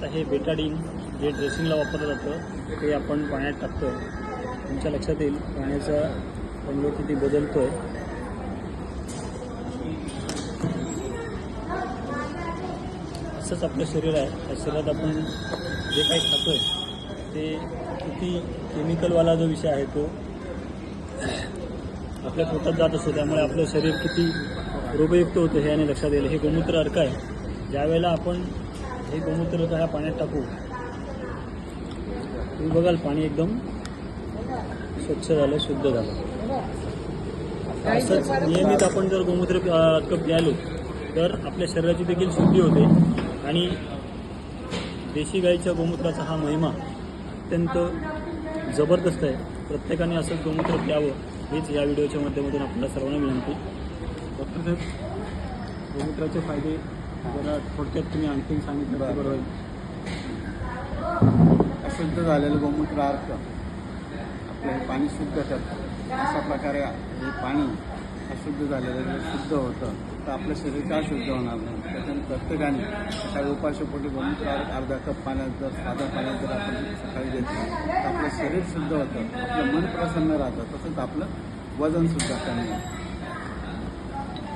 आता हे बेटाडीन जे ड्रेसिंगला वापरलं जातं ते आपण पाण्यात टाकतो तुमच्या लक्षात येईल पाण्याचा रंग किती बदलतोय. असंच आपलं शरीर आहे. त्या शरीरात आपण जे काही खातोय ते किती केमिकलवाला जो विषय आहे तो आपल्या पोटात जात असतो. त्यामुळे आपलं शरीर किती रोगयुक्त होतं हे आणि लक्षात येईल. हे गोमूत्र अर्क आहे. ज्यावेळेला आपण हे गोमूत्र अर्क ह्या पाण्यात टाकू. तुम्ही बघाल पाणी एकदम स्वच्छ झालं शुद्ध झालं. असंच नियमित आपण जर गोमूत्र कप द्यालो तर आपल्या शरीराची देखील शुद्धी होते. आणि देशी गाईच्या गोमूत्राचा हा महिमा अत्यंत जबरदस्त आहे. प्रत्येकाने असंच गोमूत्र प्यावं हेच या व्हिडिओच्या माध्यमातून आपल्याला सर्वांना विनंती. डॉक्टर साहेब गोमूत्राचे फायदे जरा थोडक्यात तुम्ही आणखीन सांगितलं तर बरं. होईल अशुद्ध झालेलं गोमूत्र अर्क आपलं हे पाणी शुद्ध करतं अशा प्रकारे हे पाणी अशुद्ध झालेलं जर शुद्ध होतं तर आपलं शरीर का शुद्ध होणार नाही. त्याच्यामुळे प्रत्येकाने सकाळी उपाशीपोटी गोमूत्र अर्धा कप पाण्यात जर साध्या पाण्यात जर आपण सकाळी घेतलं तर आपलं शरीर शुद्ध होतं. आपलं मन प्रसन्न राहतं. तसंच आपलं वजन सुद्धा कमी होतं.